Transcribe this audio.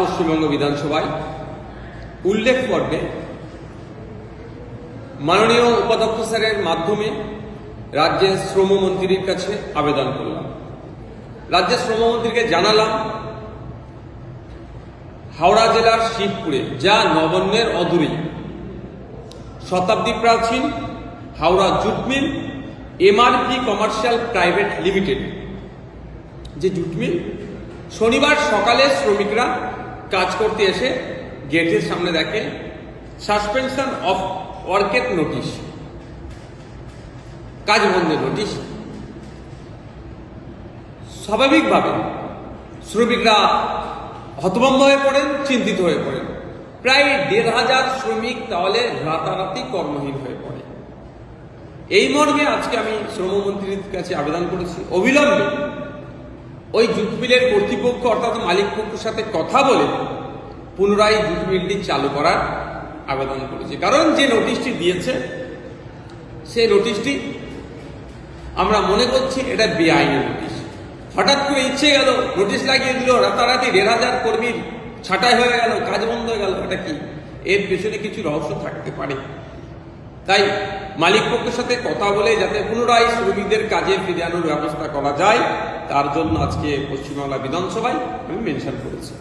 পশ্চিমবঙ্গ বিধানসভায় উল্লেখ পর্বে মাননীয় উপাধ্যক্ষ স্যারের মাধ্যমে রাজ্যের শ্রমমন্ত্রীর কাছে আবেদন করলাম। রাজ্যের শ্রমমন্ত্রীকে জানালাম, হাওড়া জেলার শিবপুরে, যা নবান্নের অদূরেই শতাব্দী প্রাচীন Howrah jute mill, MRP commercial private limited. যে জুট মিল, শনিবার সকালে শ্রমিকরা কাজ করতে এসে গেটের সামনে দেখে সাসপেনশন অফ ওয়ার্কের নোটিশ কাজ বন্ধের নোটিশ স্বাভাবিকভাবে শ্রমিকরা হতভম্ব হয়ে পড়েন, চিন্তিত হয়ে পড়েন। প্রায় দেড় হাজার শ্রমিক তাহলে রাতারাতি কর্মহীন হয়ে পড়ে। এই মর্মে আজকে আমি শ্রমমন্ত্রীর কাছে আবেদন করেছি। অবিলম্বে ওই জুট মিলের কর্তৃপক্ষ অর্থাৎ মালিক পক্ষের সাথে কথা বলে পুনরায় জুট মিলটি চালু করার আবেদন করেছে। কারণ যে নোটিশটি দিয়েছে, সেই নোটিশটি আমরা মনে করছি এটা বেআইনি নোটিশ। হঠাৎ করে ইচ্ছে গেল, নোটিশ লাগিয়ে দিল, রাতারাতি দেড় হাজার কর্মীর ছাঁটাই হয়ে গেল, কাজ বন্ধ হয়ে গেল, এটা কি? এর পেছনে কিছু রহস্য থাকতে পারে। তাই মালিক পক্ষের সাথে কথা বলে যাতে পুনরায় শ্রমিকদের কাজে ফিরে আনার ব্যবস্থা করা যায়, তার জন্য আজকে পশ্চিমবাংলা বিধানসভায় আমি মেনশন করেছি।